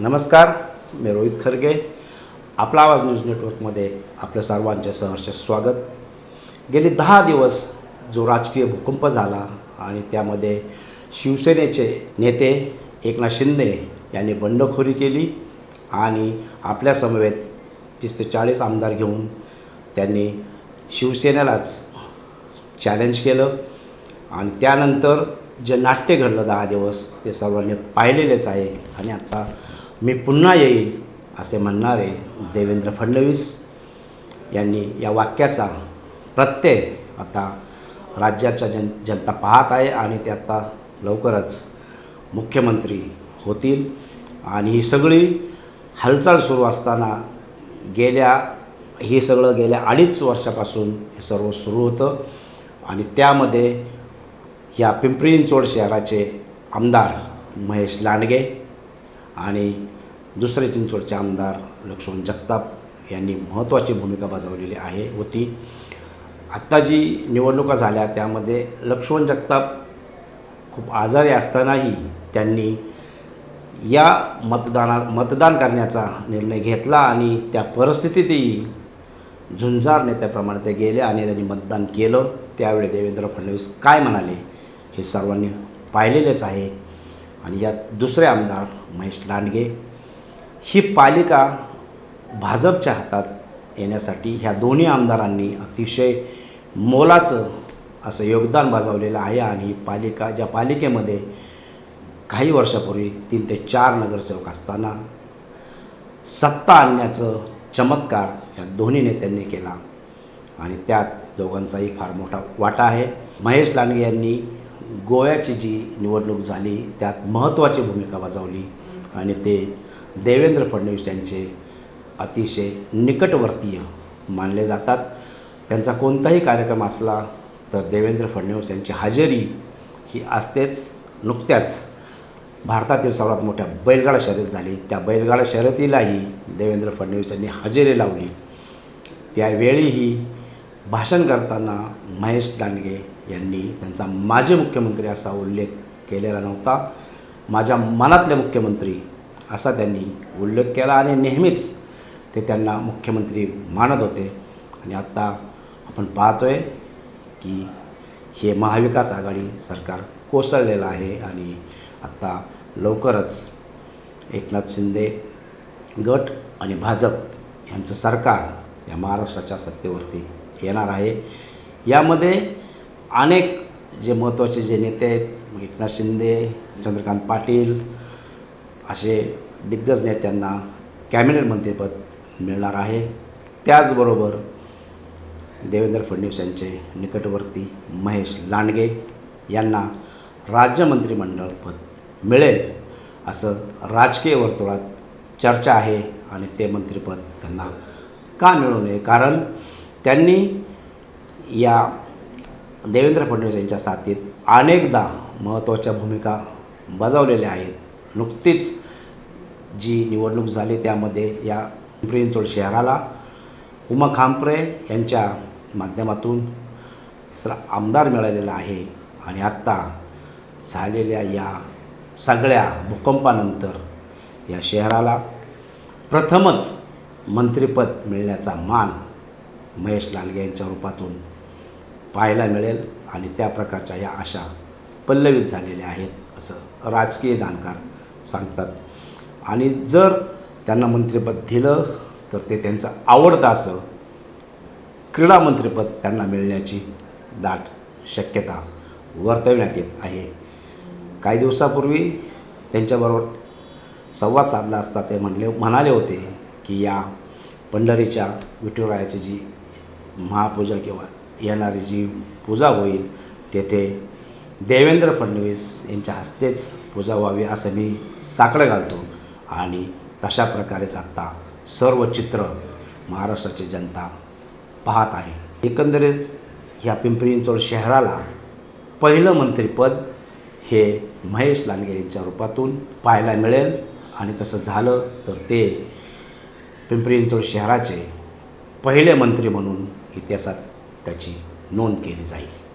नमस्कार मी रोहित खरगे. आपला आवाज न्यूज नेटवर्कमध्ये आपल्या सर्वांचे सहर्ष स्वागत. गेले दहा दिवस जो राजकीय भूकंप झाला आणि त्यामध्ये शिवसेनेचे नेते एकनाथ शिंदे यांनी बंडखोरी केली आणि आपल्या समवेत तीस ते चाळीस आमदार घेऊन त्यांनी शिवसेनेलाच चॅलेंज केलं. आणि त्यानंतर जे नाट्य घडलं दहा दिवस ते सर्वांनी पाहिलेलेच आहे आणि आता मी पुन्हा येईल असे म्हणणारे देवेंद्र फडणवीस यांनी या वाक्याचा प्रत्यय आता राज्याच्या जन जनता पाहत आहे आणि ते आता लवकरच मुख्यमंत्री होतील. आणि ही सगळी हालचाल सुरू असताना गेल्या हे सगळं गेल्या अडीच वर्षापासून हे सर्व सुरू होतं. आणि त्यामध्ये या पिंपरी चिंचवड शहराचे आमदार महेश लांडगे आणि दुसरे चिंचवडचे आमदार लक्ष्मण जगताप यांनी महत्त्वाची भूमिका बजावलेली आहे होती. आत्ता जी निवडणुका झाल्या त्यामध्ये लक्ष्मण जगताप खूप आजारी असतानाही त्यांनी या मतदाना मतदान करण्याचा निर्णय घेतला आणि त्या परिस्थितीतही झुंजार नेत्याप्रमाणे ते गेले आणि त्यांनी मतदान केलं. त्यावेळी देवेंद्र फडणवीस काय म्हणाले हे सर्वांनी पाहिलेलेच आहे. आणि यात दुसरे आमदार महेश लांडगे. ही पालिका भाजपच्या हातात येण्यासाठी ह्या दोन्ही आमदारांनी अतिशय मोलाचं असं योगदान बजावलेलं आहे आणि ही पालिका ज्या पालिकेमध्ये काही वर्षापूर्वी तीन ते चार नगरसेवक असताना सत्ता आणण्याचं चमत्कार ह्या दोन्ही नेत्यांनी केला. आणि त्यात दोघांचाही फार मोठा वाटा आहे. महेश लांडगे यांनी गोव्याची जी निवडणूक झाली त्यात महत्त्वाची भूमिका बजावली आणि ते देवेंद्र फडणवीस यांचे अतिशय निकटवर्तीय मानले जातात. त्यांचा कोणताही कार्यक्रम असला तर देवेंद्र फडणवीस यांची हजेरी ही असतेच नुकत्याच. भारतातील सर्वात मोठ्या बैलगाडा शर्यत झाली. त्या बैलगाडा शर्यतीलाही देवेंद्र फडणवीस यांनी हजेरी लावली. त्यावेळीही भाषण करताना महेश दांडगे यांनी त्यांचा माजी मुख्यमंत्री असा उल्लेख केलेला नव्हता. माझ्या मनातले मुख्यमंत्री असा त्यांनी उल्लेख केला आणि नेहमीच ते त्यांना मुख्यमंत्री मानत होते. आणि आत्ता आपण पाहतो आहे की हे महाविकास आघाडी सरकार कोसळलेलं आहे आणि आत्ता लवकरच एकनाथ शिंदे गट आणि भाजप यांचं सरकार या महाराष्ट्राच्या सत्तेवरती येणार आहे. यामध्ये अनेक जे महत्त्वाचे जे नेते आहेत एकनाथ शिंदे चंद्रकांत पाटील असे दिग्गज नेत्यांना कॅबिनेट मंत्रीपद मिळणार आहे. त्याचबरोबर देवेंद्र फडणवीस यांचे निकटवर्ती महेश लांडगे यांना राज्य मंत्रिमंडळ पद मिळेल असं राजकीय वर्तुळात चर्चा आहे आणि ते मंत्रिपद त्यांना का मिळू नये? कारण त्यांनी या देवेंद्र फडणवीस यांच्या साथीत अनेकदा महत्त्वाच्या भूमिका बजावलेल्या आहेत. नुकतीच जी निवडणूक झाली त्यामध्ये या पिंपरी चिंचवड शहराला उमा खांपरे यांच्या माध्यमातून तिसरा आमदार मिळालेला आहे आणि आत्ता झालेल्या या सगळ्या भूकंपानंतर या शहराला प्रथमच मंत्रिपद मिळण्याचा मान महेश लांडगे यांच्या रूपातून पाहायला मिळेल आणि त्या प्रकारच्या या आशा पल्लवित झालेल्या आहेत असं राजकीय जाणकार सांगतात. आणि जर त्यांना मंत्रिपद दिलं तर ते त्यांचं आवडतं असं क्रीडा मंत्रिपद त्यांना मिळण्याची दाट शक्यता वर्तवण्यात येत आहे. काही दिवसापूर्वी त्यांच्याबरोबर संवाद साधला असता ते म्हणले म्हणाले होते की या पंढरीच्या विठुरायाची जी महापूजा किंवा येणारी जी पूजा होईल तेथे देवेंद्र फडणवीस यांच्या हस्तेच पूजा व्हावी असं मी साकडं घालतो. आणि तशा प्रकारेच आत्ता सर्व चित्र महाराष्ट्राची जनता पाहत आहे. एकंदरीत ह्या पिंपरी चिंचवड शहराला पहिलं मंत्रिपद हे महेश लांडगे यांच्या रूपातून पाहायला मिळेल. आणि तसं झालं तर ते पिंपरी चिंचवड शहराचे पहिले मंत्री म्हणून इतिहासात त्याची नोंद केली जाईल.